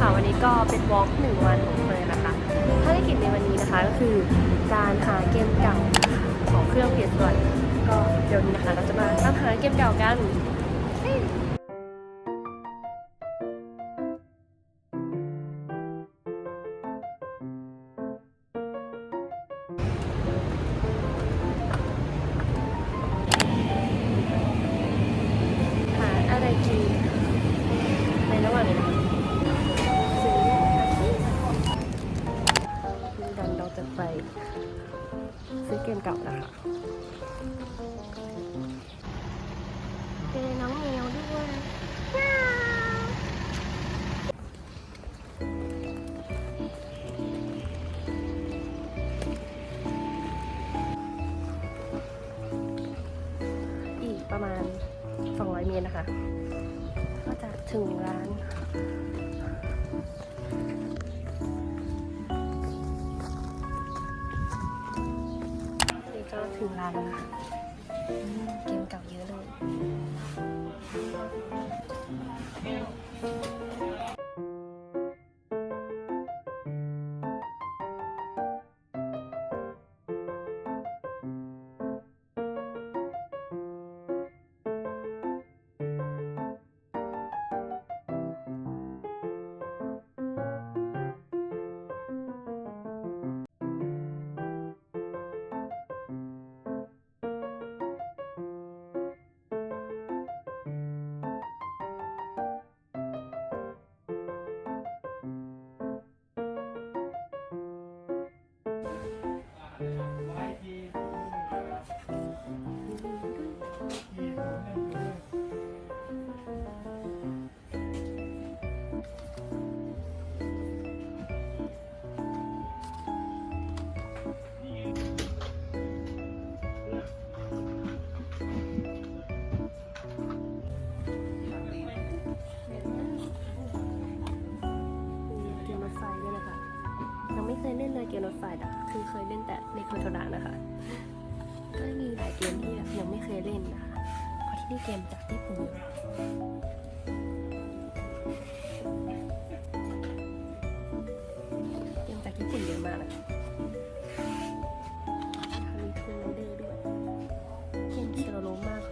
ค่ะ วันนี้ก็เป็นวอล์กหนึ่งวันของเฟยนะคะภารกิจในวันนี้นะคะก็คือการหาเกมเก่าของเครื่องเพียส่วนก็เดี๋ยวนี้นะคะเราจะมาตามหาเกมเก่ากัน มเก่านะคะเจอน้องแมวด้วยอีกประมาณ 200 เมตรนะคะ ก็จะถึงร้าน คิวร้านแล้วนะคะอืมเกมเก่าเยอะ นเลยเกมรถไฟอะคือเคยเล่นแต่ในคอนโทรลนะคะ ก็มีหลายเกมที่แบบยังไม่เคยเล่นนะคะเพราะที่นี่เกมจากญี่ปุ่นเกมจากญี่ปุ่นเยอะมากนะมีทูนเดอร์ด้วย เกมเคโรโรมาก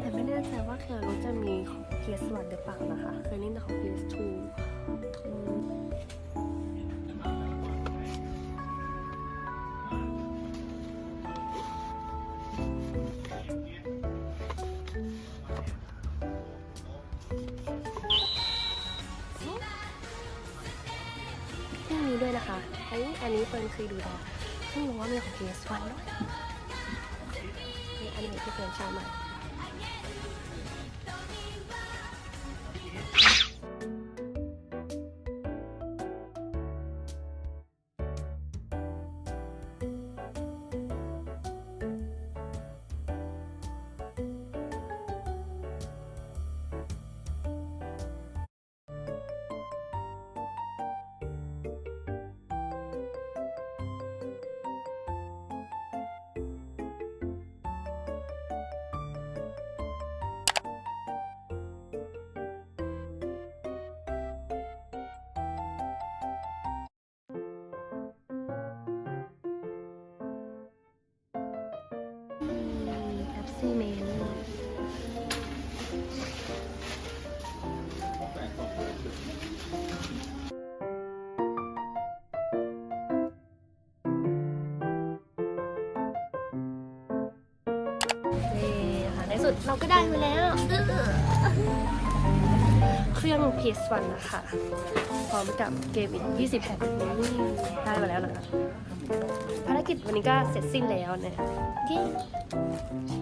แต่ไม่แน่ใจว่าเคโรโรจะมีของ PS1 หรือเปล่านะคะ เคยเล่นแต่ของ PS2 นะคะเฮ้ยอันนี้เฟิร์นเคยดูแล้วเพิ่งรู้ว่ามีของ PS1 ด้วยนี่อันนี้ที่เฟิร์นชอบมาก ซี่เมนนี่ค่ะในสุดเราก็ได้มาแล้ว เครื่อง PS1 นะคะ พร้อมกับเกมอีก 20 แผ่นนี่ได้มาแล้วนะคะภารกิจวันนี้ก็เสร็จสิ้นแล้วเนะเย้เ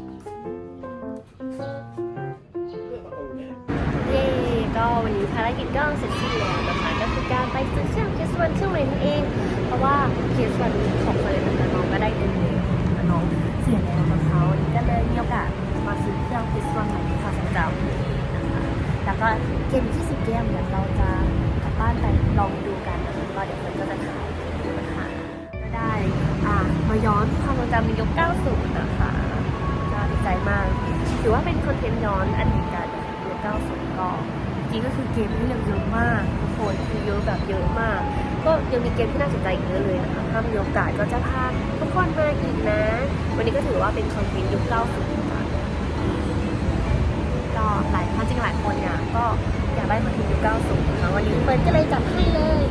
กิจก็เสร็จสิ้นแล้วนะคะก็คือการไปซื้อเครื่อง PS1 เครื่องใหม่นั่นเอง เพราะว่า PS1 ของเฟิร์นนะคะน้องก็ได้เดินเลยแต่น้องเสียแล้วกับเขาก็เลยมีโอกาสมาซื้อเครื่อง PS1 ใหม่ที่คาซังเจ้านะคะแล้วก็เกม20เกมเดี๋ยวเราจะกลับบ้านไปลองดูกันนะคะก็เดี๋ยวเฟิร์นก็จะถ่ายนะคะก็ได้อ่ามาย้อนความทรงจำในยุค90 นะคะก็ดีใจมากถือว่าเป็นคอนเทนต์ย้อนอดีตกันยุค90ก็ ริงๆก็คือเกมที่ยังเยอะมากทุกคนคือเยอะแบบเยอะมาก ก็ยังมีเกมที่น่าสนใจอีกเยอะเลยนะคะถ้ามีโอกาสก็จะพาทุกคนมาอีกนะ วันนี้ก็ถือว่าเป็นคอนเทนต์ยุคเล่าสู่กันก็หลายท่านจริงหลายคนเนี่ยก็อยากได้คอนเทนต์ยุคเล่าสู่นะคะวันนี้เปิดก็เลยจัดให้เลย